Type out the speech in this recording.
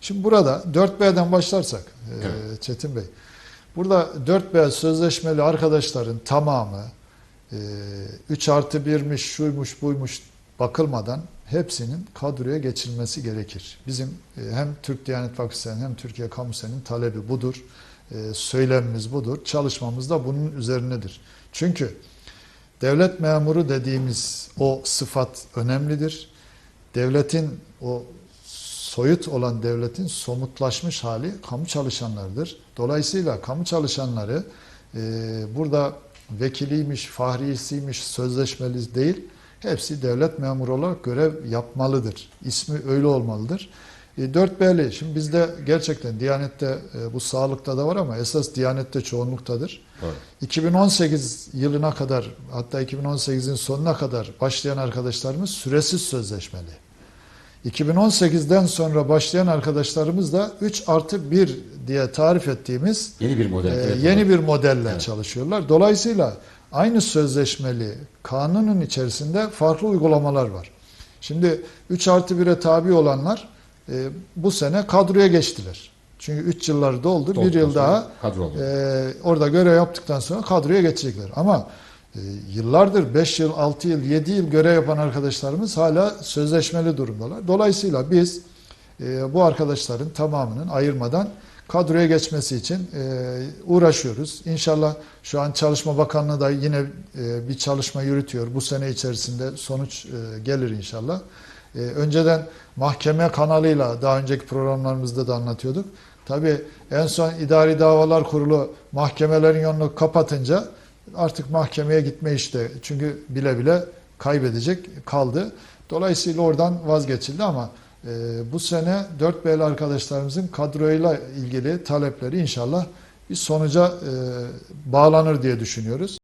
Şimdi burada 4B'den başlarsak e, Evet. Çetin Bey. Burada 4B sözleşmeli arkadaşların tamamı e, 3 artı 1'miş, şuymuş, buymuş bakılmadan hepsinin kadroya geçilmesi gerekir. Bizim e, hem Türk Diyanet Vakfı hem Türkiye Kamu Sen'in talebi budur. E, söylemimiz budur. Çalışmamız da bunun üzerinedir. Çünkü devlet memuru dediğimiz o sıfat önemlidir. Devletin o soyut olan devletin somutlaşmış hali kamu çalışanlarıdır. Dolayısıyla kamu çalışanları e, burada vekiliymiş, fahriyesiymiş, sözleşmeli değil, hepsi devlet memuru olarak görev yapmalıdır. İsmi öyle olmalıdır. E, 4B'li, şimdi bizde gerçekten Diyanet'te e, bu sağlıkta da var ama esas Diyanet'te çoğunluktadır. Doğru. 2018 yılına kadar hatta 2018'in sonuna kadar başlayan arkadaşlarımız süresiz sözleşmeli. 2018'den sonra başlayan arkadaşlarımız da 3 artı 1 diye tarif ettiğimiz Yeni bir model. e, evet, yeni bir modelle Evet. çalışıyorlar. Dolayısıyla aynı sözleşmeli kanunun içerisinde farklı uygulamalar var. Şimdi 3 artı 1'e tabi olanlar e, bu sene kadroya geçtiler. Çünkü 3 yılları doldu. Bir Dolduktan yıl daha kadro ee, orada görev yaptıktan sonra kadroya geçecekler. Ama e, yıllardır 5 yıl, 6 yıl, 7 yıl görev yapan arkadaşlarımız hala sözleşmeli durumdalar. Dolayısıyla biz e, bu arkadaşların tamamının ayırmadan kadroya geçmesi için e, uğraşıyoruz. İnşallah şu an Çalışma Bakanlığı da yine e, bir çalışma yürütüyor. Bu sene içerisinde sonuç gelir inşallah. Önceden mahkeme kanalıyla daha önceki programlarımızda da anlatıyorduk. Tabii en son idari davalar kurulu mahkemelerin yolunu kapatınca artık mahkemeye gitme işte çünkü bile bile kaybedecek kaldı. Dolayısıyla oradan vazgeçildi ama e, bu sene 4B'li arkadaşlarımızın kadroyla ilgili talepleri inşallah bir sonuca e, bağlanır diye düşünüyoruz.